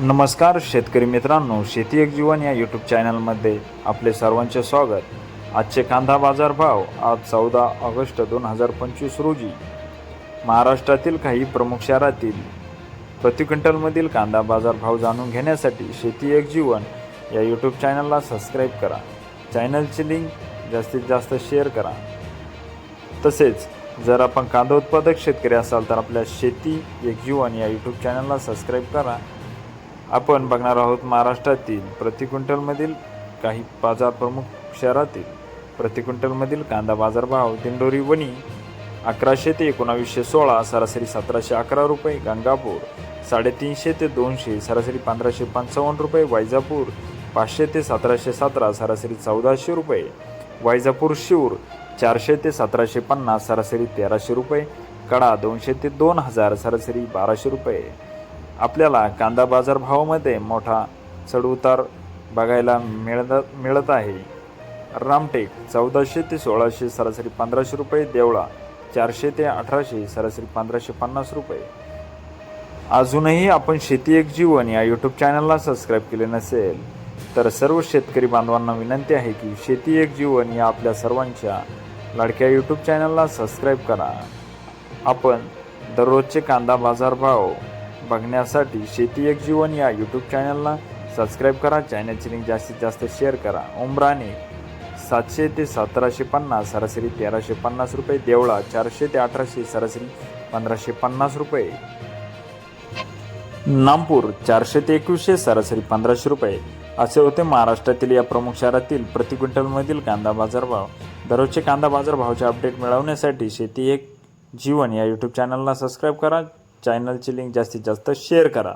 नमस्कार शेतकरी मित्रांनो शेती एक जीवन या यूट्यूब चॅनलमध्ये आपले सर्वांचे स्वागत. आजचे कांदा बाजार भाव आज चौदा ऑगस्ट दोन हजार पंचवीस रोजी. महाराष्ट्रातील काही प्रमुख शहरातील प्रति क्विंटलमधील कांदा बाजार भाव जाणून घेण्यासाठी शेती एक जीवन या यूट्यूब चॅनलला सबस्क्राईब करा. चॅनलची लिंक जास्तीत जास्त शेअर करा. तसेच जर आपण कांदा उत्पादक शेतकरी असाल तर आपल्या शेती एक जीवन या यूट्यूब चॅनलला सबस्क्राईब करा. आपण बघणार आहोत महाराष्ट्रातील प्रति क्विंटलमधील काही बाजार प्रमुख शहरातील प्रति क्विंटलमधील कांदा बाजारभाव दिंडोरी वणी अकराशे ते एकोणावीसशे सोळा सरासरी सतराशे अकरा रुपये गंगापूर साडेतीनशे ते दोनशे सरासरी पंधराशे पंचावन्न रुपये वैजापूर पाचशे ते सतराशे सतरा सरासरी चौदाशे रुपये वैजापूर शिवूर चारशे ते सतराशे पन्नास सरासरी तेराशे रुपये कडा दोनशे ते दोन हजार सरासरी बाराशे रुपये. आपल्याला कांदा बाजारभावामध्ये मोठा चढउतार बघायला मिळत मिळत आहे. रामटेक चौदाशे ते सोळाशे सरासरी पंधराशे रुपये देवळा चारशे ते अठराशे सरासरी पंधराशे पन्नास रुपये. अजूनही आपण शेती एक जीवन या यूट्यूब चॅनलला सबस्क्राईब केले नसेल तर सर्व शेतकरी बांधवांना विनंती आहे की शेती एक जीवन या आपल्या सर्वांच्या लाडक्या यूट्यूब चॅनलला सबस्क्राईब करा. आपण दररोजचे कांदा बाजारभाव बघण्यासाठी शेती एक जीवन या यूट्यूब चॅनलला सबस्क्राईब करा. चॅनलची लिंक जास्तीत जास्त शेअर करा. उमराने सातशे ते सतराशे पन्नास सरासरी तेराशे पन्नास रुपये देवळा चारशे ते अठराशे सरासरी पंधराशे पन्नास रुपये. नामपूर चारशे ते एकवीसशे सरासरी पंधराशे रुपये. असे होते महाराष्ट्रातील या प्रमुख शहरातील प्रति क्विंटलमधील कांदा बाजारभाव. दररोजचे कांदा बाजारभावाचे अपडेट मिळवण्यासाठी शेती एक जीवन या यूट्यूब चॅनलला सबस्क्राईब करा. चॅनलची लिंक जास्तीत जास्त शेअर करा.